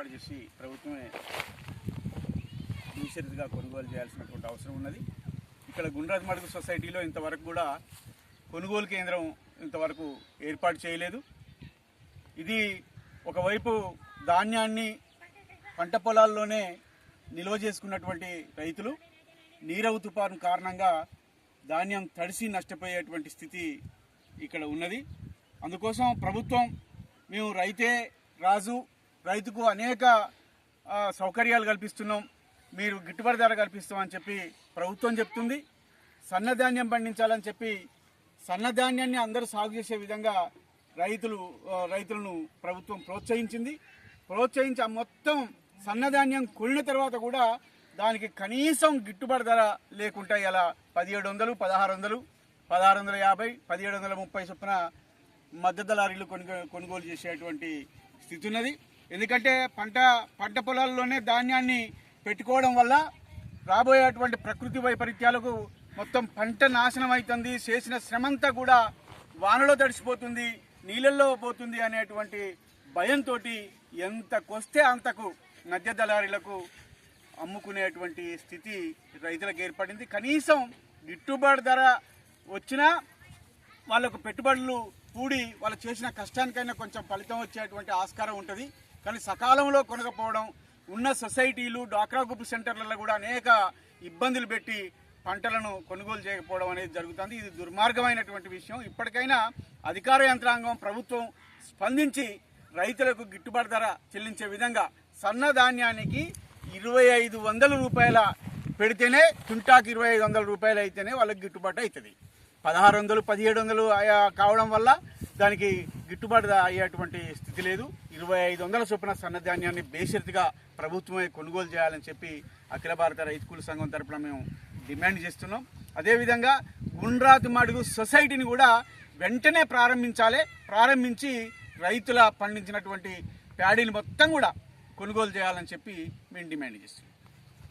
ఏర్పాటు చేసి ప్రభుత్వమే నిషేధిగా కొనుగోలు చేయాల్సినటువంటి అవసరం ఉన్నది. ఇక్కడ గుండ్రాజ్ మడుగు సొసైటీలో ఇంతవరకు కూడా కొనుగోలు కేంద్రం ఇంతవరకు ఏర్పాటు చేయలేదు. ఇది ఒకవైపు ధాన్యాన్ని పంట పొలాల్లోనే నిల్వ చేసుకున్నటువంటి రైతులు నీరవ తుపాను కారణంగా ధాన్యం తడిసి నష్టపోయేటువంటి స్థితి ఇక్కడ ఉన్నది. అందుకోసం ప్రభుత్వం మేము రైతే రాజు రైతుకు అనేక సౌకర్యాలు కల్పిస్తున్నాం. మీరు గిట్టుబాటు ధర కల్పిస్తామని చెప్పి ప్రభుత్వం చెప్తుంది. సన్నధాన్యం పండించాలని చెప్పి సన్నధాన్యాన్ని అందరూ సాగు చేసే విధంగా రైతులు రైతులను ప్రభుత్వం ప్రోత్సహించింది. ప్రోత్సహించి మొత్తం సన్నధాన్యం కొలిన తర్వాత కూడా దానికి కనీసం గిట్టుబాటు ధర లేకుండా ఇలా పదిహేడు వందలు పదహారు వందలు పదహారు వందల యాభై పదిహేడు వందల ముప్పై చొప్పున మద్దతు లారీలు కొనుగో కొనుగోలు చేసేటువంటి స్థితి ఉన్నది. ఎందుకంటే పంట పంట పొలాల్లోనే ధాన్యాన్ని పెట్టుకోవడం వల్ల రాబోయేటువంటి ప్రకృతి వైపరీత్యాలకు మొత్తం పంట నాశనం అవుతుంది చేసిన శ్రమంతా కూడా వానలో తడిసిపోతుంది నీళ్ళల్లో పోతుంది అనేటువంటి భయంతో ఎంత కొస్తే అంతకు మధ్య దళారీలకు అమ్ముకునేటువంటి స్థితి రైతులకు ఏర్పడింది. కనీసం గిట్టుబాటు ధర వచ్చినా వాళ్ళకు పెట్టుబడులు కూడి వాళ్ళు చేసిన కష్టానికైనా కొంచెం ఫలితం వచ్చేటువంటి ఆస్కారం ఉంటుంది. కానీ సకాలంలో కొనకపోవడం ఉన్న సొసైటీలు డ్వాక్రా గ్రూప్ సెంటర్లలో కూడా అనేక ఇబ్బందులు పెట్టి పంటలను కొనుగోలు చేయకపోవడం అనేది జరుగుతుంది. ఇది దుర్మార్గమైనటువంటి విషయం. ఇప్పటికైనా అధికార యంత్రాంగం ప్రభుత్వం స్పందించి రైతులకు గిట్టుబాటు ధర చెల్లించే విధంగా సన్న ధాన్యానికి ఇరవై ఐదు వందల రూపాయల పెడితేనే తుంటాకు ఇరవై ఐదు వందల రూపాయలు అయితేనే వాళ్ళకి గిట్టుబాటు అవుతుంది. పదహారు వందలు పదిహేడు వందలు ఆయా కావడం వల్ల దానికి గిట్టుబాటు అయ్యేటువంటి స్థితి లేదు. ఇరవై ఐదు వందల చొప్పున సన్నధాన్యాన్ని బేషరతుగా ప్రభుత్వమే కొనుగోలు చేయాలని చెప్పి అఖిల భారత రైతు కూలి సంఘం తరపున మేము డిమాండ్ చేస్తున్నాం. అదేవిధంగా గుండ్రాతి మడుగు సొసైటీని కూడా వెంటనే ప్రారంభించాలి. ప్రారంభించి రైతుల పండించినటువంటి ప్యాడీని మొత్తం కూడా కొనుగోలు చేయాలని చెప్పి మేము డిమాండ్ చేస్తున్నాం.